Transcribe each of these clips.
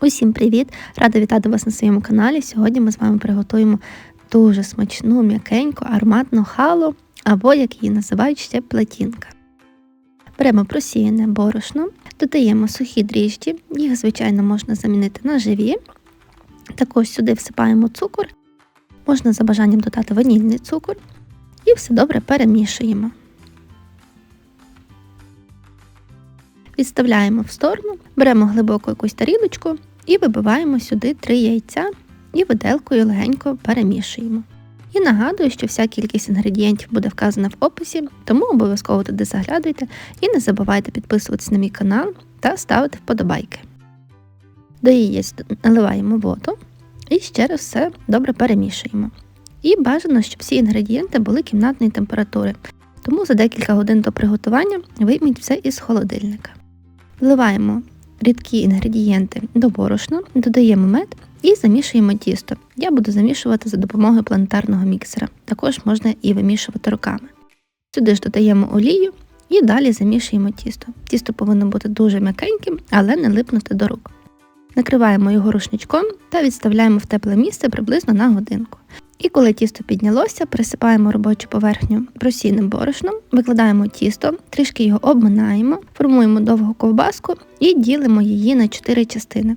Усім привіт! Рада вітати вас на своєму каналі. Сьогодні ми з вами приготуємо дуже смачну, м'якеньку, ароматну халу, або, як її називають, ще платінка. Беремо просіяне борошно, додаємо сухі дріжджі, їх, звичайно, можна замінити на живі. Також сюди всипаємо цукор, можна за бажанням додати ванільний цукор і все добре перемішуємо. Відставляємо в сторону, беремо глибоку якусь тарілочку і вибиваємо сюди три яйця і виделкою легенько перемішуємо. І нагадую, що вся кількість інгредієнтів буде вказана в описі, тому обов'язково туди заглядуйте і не забувайте підписуватися на мій канал та ставити вподобайки. До яєць наливаємо воду і ще раз все добре перемішуємо. І бажано, щоб всі інгредієнти були кімнатної температури, тому за декілька годин до приготування вийміть все із холодильника. Вливаємо рідкі інгредієнти до борошна, додаємо мед і замішуємо тісто. Я буду замішувати за допомогою планетарного міксера. Також можна і вимішувати руками. Сюди ж додаємо олію і далі замішуємо тісто. Тісто повинно бути дуже м'якеньким, але не липнути до рук. Накриваємо його рушничком та відставляємо в тепле місце приблизно на годинку. І коли тісто піднялося, присипаємо робочу поверхню просійним борошном, викладаємо тісто, трішки його обминаємо, формуємо довгу ковбаску і ділимо її на 4 частини.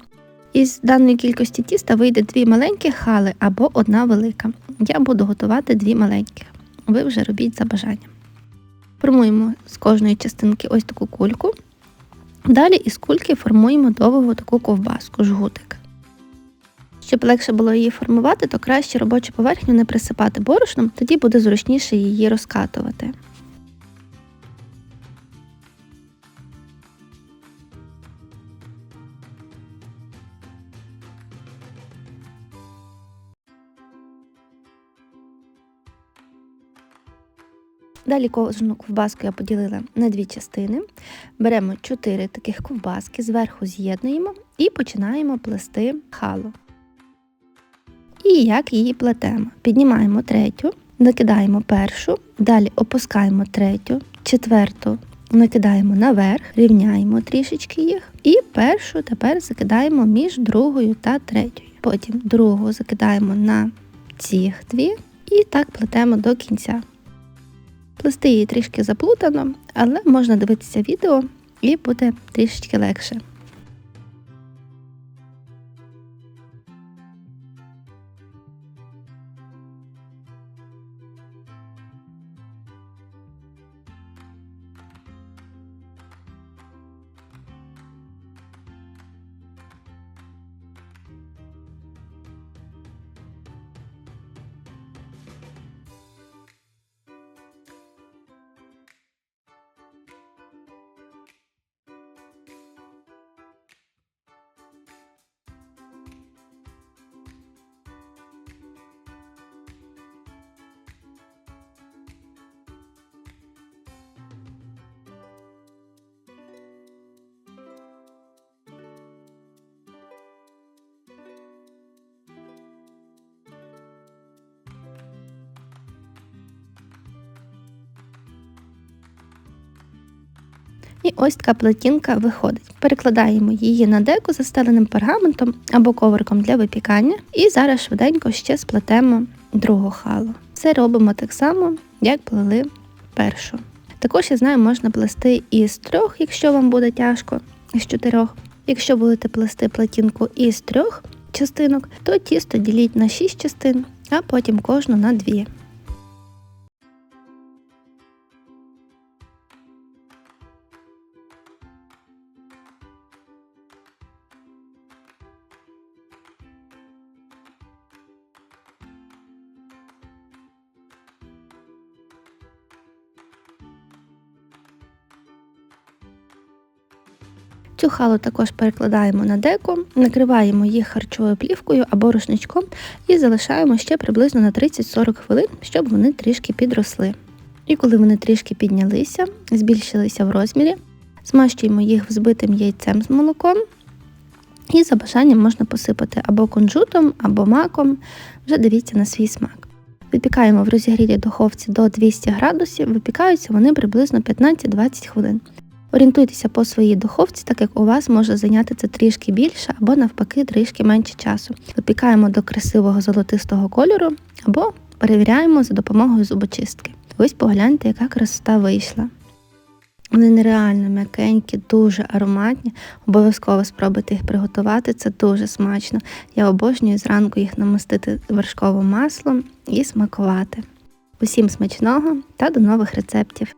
Із даної кількості тіста вийде дві маленькі хали або одна велика. Я буду готувати дві маленьких. Ви вже робіть за бажанням. Формуємо з кожної частинки ось таку кульку. Далі із кульки формуємо довгу таку ковбаску, жгутик. Щоб легше було її формувати, то краще робочу поверхню не присипати борошном, тоді буде зручніше її розкатувати. Далі кожну ковбаску я поділила на дві частини. Беремо 4 таких ковбаски, зверху з'єднуємо і починаємо плести халу. І як її плетемо? Піднімаємо третю, накидаємо першу, далі опускаємо третю, четверту накидаємо наверх, рівняємо трішечки їх, і першу тепер закидаємо між другою та третьою. Потім другу закидаємо на ці дві і так плетемо до кінця. Плести її трішки заплутано, але можна дивитися відео і буде трішечки легше. І ось така платінка виходить. Перекладаємо її на деку застеленим пергаментом або ковриком для випікання. І зараз швиденько ще сплетемо другу халу. Це робимо так само, як плели першу. Також я знаю, можна плести із трьох, якщо вам буде тяжко, з чотирьох. Якщо будете плести платінку із трьох частинок, то тісто діліть на шість частин, а потім кожну на дві. Цю халу також перекладаємо на деку, накриваємо їх харчовою плівкою або рушничком і залишаємо ще приблизно на 30-40 хвилин, щоб вони трішки підросли. І коли вони трішки піднялися, збільшилися в розмірі, змащуємо їх взбитим яйцем з молоком. І за бажанням можна посипати або кунжутом, або маком, вже дивіться на свій смак. Випікаємо в розігрітій духовці до 200 градусів, випікаються вони приблизно 15-20 хвилин. Орієнтуйтеся по своїй духовці, так як у вас може зайняти це трішки більше або навпаки трішки менше часу. Випікаємо до красивого золотистого кольору або перевіряємо за допомогою зубочистки. Ось погляньте, яка красота вийшла. Вони нереально м'якенькі, дуже ароматні. Обов'язково спробуйте їх приготувати, це дуже смачно. Я обожнюю зранку їх намастити вершковим маслом і смакувати. Усім смачного та до нових рецептів!